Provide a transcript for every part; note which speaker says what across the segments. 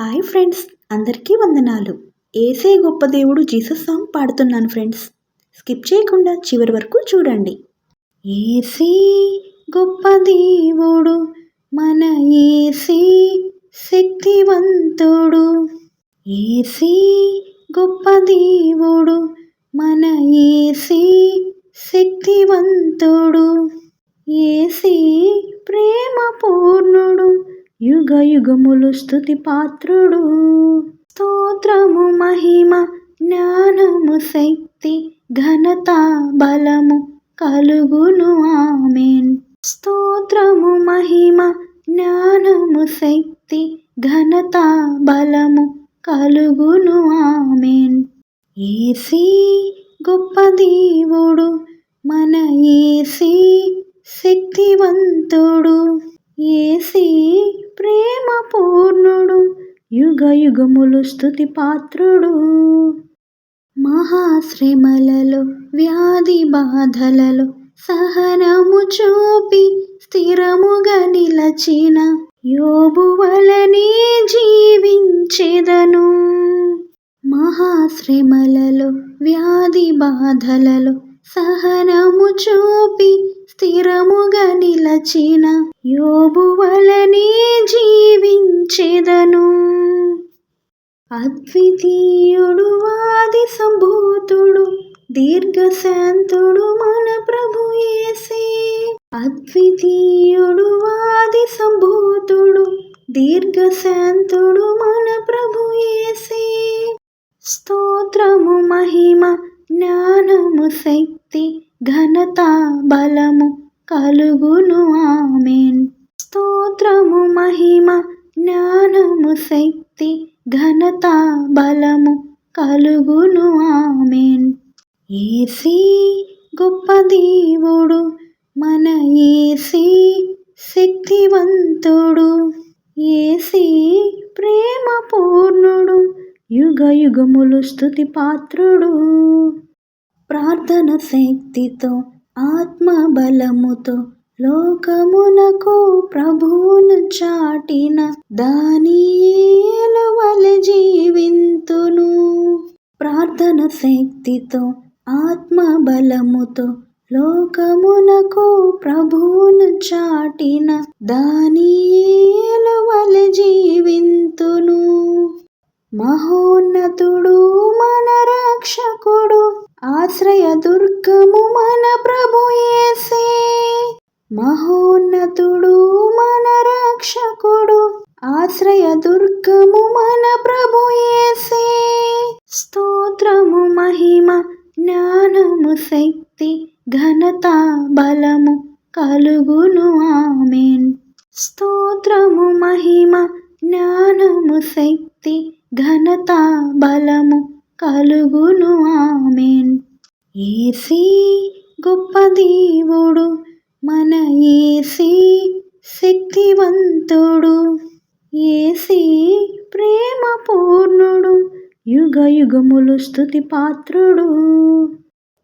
Speaker 1: Hi friends అందరికీ వందనాలు. ఏసే గొప్ప దేవుడు జీసస్ సాంగ్ పాడుతున్నాను ఫ్రెండ్స్. స్కిప్ చేయకుండా చివరి వరకు చూడండి. ఏసే గొప్ప దేవుడు మన ఏసే శక్తివంతుడు. ఏసే గొప్ప దేవుడు మన ఏసే యుగ యుగములు స్థుతి పాత్రుడు. స్తోత్రము మహిమ జ్ఞానము శక్తి ఘనత బలము కలుగును. ఆమెన్. స్తోత్రము మహిమ జ్ఞానము శక్తి ఘనత బలము కలుగును. ఆమెన్. ఏసీ గొప్ప దేవుడు మన ఏసీ శక్తివంతుడు. ఏసీ ప్రేమ పూర్ణుడు యుగ యుగములు స్థుతి పాత్రుడు మహాశ్రమలలో వ్యాధి బాధలలో సహనము చూపి స్థిరముగా నిలచిన యోబువలనే జీవించెదను. మహాశ్రమలలో వ్యాధి బాధలలో సహనము చూపి స్థిరముగా నిలచిన యోబు వలనే జీవించెదను. అద్వితీయుడు వాది సంభూతుడు దీర్ఘశాంతుడు మన ప్రభు ఏసే అద్వితీయుడు వాది సంభూతుడు దీర్ఘశాంతుడు మన ప్రభు ఏసే స్తోత్రము మహిమ జ్ఞానము శక్తి ఘనత బలము కలుగును ఆమెన్. స్తోత్రము మహిమ జ్ఞానము శక్తి ఘనత బలము కలుగును ఆమెన్. ఏసీ గొప్ప దేవుడు మన ఏసీ శక్తివంతుడు. ఏసీ ప్రేమ పూర్ణుడు యుగ యుగములు స్థుతి పాత్రుడు. ప్రార్థన శక్తితో ఆత్మబలముతో లోకమునకు ప్రభువును చాటిన దానియేలు వలె జీవింతును. ప్రార్థన శక్తితో ఆత్మబలముతో లోకమునకు ప్రభువును చాటిన దానియేలు వలె జీవింతును. మహోన్నతుడు దుర్గము మన ప్రభు మహోన్నతుడు మన రక్షకుడు. ఆశ్రయ దుర్గము మన ప్రభు స్తోత్రము మహిమ జ్ఞానము శక్తి ఘనత బలము కలుగును. ఆమెన్. స్తోత్రము మహిమ జ్ఞానము శక్తి ఘనత బలము కలుగును. ఆమెన్. ఏసీ గొప్ప దేవుడు మన ఏసీ శక్తివంతుడు. ఏసీ ప్రేమ పూర్ణుడు యుగ యుగములు స్థుతి పాత్రుడు.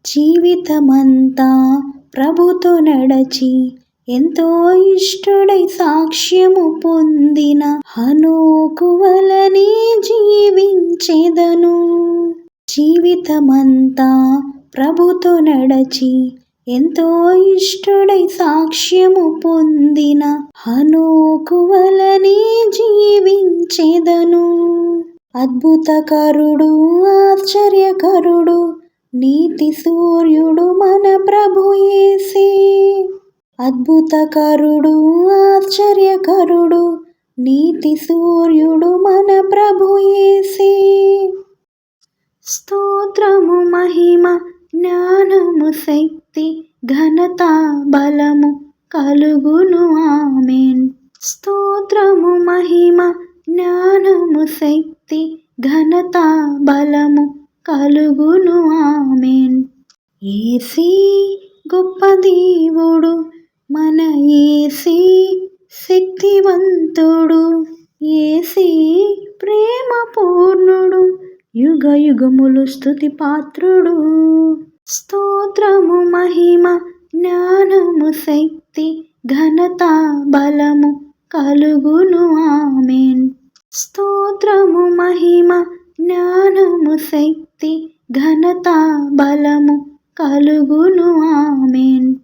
Speaker 1: జీవితమంతా ప్రభుతో నడచి ఎంతో ఇష్టడై సాక్ష్యము పొందిన హనోకు వలనే జీవించెదను. జీవితమంతా ప్రభుతో నడచి ఎంతో ఇష్టడై సాక్ష్యము పొందిన హనోకు జీవించేదను జీవించెదను. అద్భుతకరుడు ఆశ్చర్యకరుడు నీతి సూర్యుడు మన ప్రభు యేసే. అద్భుతకరుడు ఆశ్చర్యకరుడు నీతి సూర్యుడు మన ప్రభు యేసే. స్తోత్రము మహిమ జ్ఞానము శక్తి ఘనత బలము కలుగును ఆమెన్. స్తోత్రము మహిమ జ్ఞానము శక్తి ఘనత బలము కలుగును ఆమెన్. ఏసీ గొప్ప దేవుడు మన ఏసీ శక్తివంతుడు. ఏసీ ప్రేమ పూర్ణుడు యుగ యుగములు స్థుతి పాత్రుడు స్తోత్రము మహిమ జ్ఞానము శక్తి ఘనత బలము కలుగును. ఆమెన్. స్తోత్రము మహిమ జ్ఞానము శక్తి ఘనత బలము కలుగును. ఆమెన్.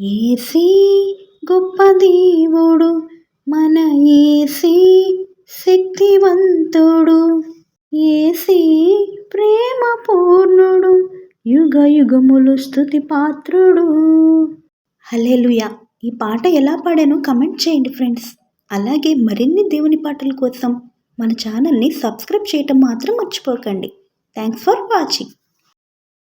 Speaker 1: ఏసీ గొప్ప దేవుడు మన ఏసీ ఏసీ ప్రేమ పూర్ణుడు యుగ యుగములు స్థుతి పాత్రుడు. హల్లెలూయా. ఈ పాట ఎలా పాడానో కమెంట్ చేయండి ఫ్రెండ్స్. అలాగే మరిన్ని దేవుని పాటల కోసం మన ఛానల్ని సబ్స్క్రైబ్ చేయటం మాత్రం మర్చిపోకండి. Thanks for watching.